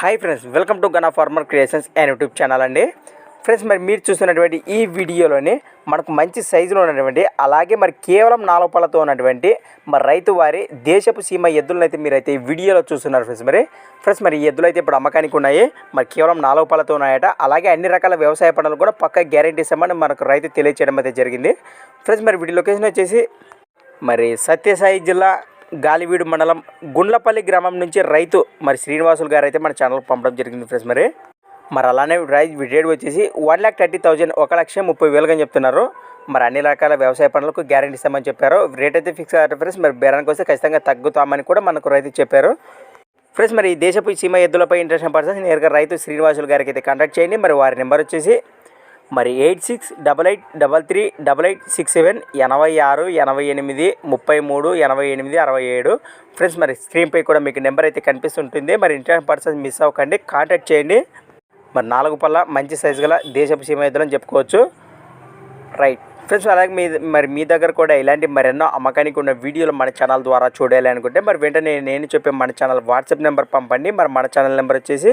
Hi friends welcome to Gana farmer creations and YouTube channel అండి. Friends మరి మీరు చూస్తున్నటువంటి ఈ వీడియోలోని మనకు మంచి సైజులో ఉన్నటువంటి అలాగే మరి కేవలం నాలుగు పళ్ళతో ఉన్నటువంటి మరి రైతు వారి దేశపు సీమ ఎద్దులను అయితే మీరైతే ఈ వీడియోలో చూస్తున్నారు ఫ్రెండ్స్ మరి. ఫ్రెండ్స్ మరి ఎద్దులు అయితే ఇప్పుడు అమ్మకానికి ఉన్నాయి. మరి కేవలం నాలుగు పళ్ళతో ఉన్నాయట. అలాగే అన్ని రకాల వ్యవసాయ పనులు కూడా పక్క గ్యారంటీ ఇస్తామని మనకు రైతు తెలియచేయడం అయితే జరిగింది. ఫ్రెండ్స్ మరి వీటి లొకేషన్ వచ్చేసి మరి సత్యసాయి జిల్లా గాలివీడు మండలం గుండ్లపల్లి గ్రామం నుంచి రైతు మరి శ్రీనివాసులు గారు అయితే మన ఛానల్ పంపడం జరిగింది ఫ్రెండ్స్ మరి. మరి అలానే రైతు రేట్ వచ్చేసి వన్ ల్యాక్ థర్టీ థౌజండ్ ఒక లక్ష ముప్పై వేలుగా అని చెప్తున్నారు. మరి అన్ని రకాల వ్యవసాయ పనులకు గ్యారెంటీ ఇస్తామని చెప్పారు. రేట్ అయితే ఫిక్స్ అయ్యారు ఫ్రెండ్స్ మరి బేరానికి వస్తే ఖచ్చితంగా తగ్గుతామని కూడా మనకు రైతు చెప్పారు. ఫ్రెండ్స్ మరి ఈ దేశపు సీమ ఎద్దులపై ఇంట్రెస్ట్ పర్సన్స్ నేరుగా రైతు శ్రీనివాసులు గారికి అయితే కాంటాక్ట్ చేయండి. మరి వారి నెంబర్ వచ్చేసి మరి eight six double eight double three double eight six seven ఎనభై ఆరు ఎనభై ఎనిమిది ముప్పై మూడు ఎనభై ఎనిమిది అరవై ఏడు. ఫ్రెండ్స్ మరి స్క్రీన్పై కూడా మీకు నెంబర్ అయితే కనిపిస్తుంటుంది. మరి ఇంటర్నెట్ పర్సన్స్ మిస్ అవ్వకండి. కాంటాక్ట్ చేయండి. మరి నాలుగు పళ్ళ మంచి సైజు గల దేశపు సీమ ఎద్దులని చెప్పుకోవచ్చు. రైట్. ఫ్రెండ్స్ అలాగే మీ మరి మీ దగ్గర కూడా ఇలాంటి మరెన్నో అమ్మకానికి ఉన్న వీడియోలు మన ఛానల్ ద్వారా చూడాలి అనుకుంటే మరి వెంటనే నేను చెప్పే మన ఛానల్ వాట్సాప్ నెంబర్ పంపండి. మరి మన ఛానల్ నెంబర్ వచ్చేసి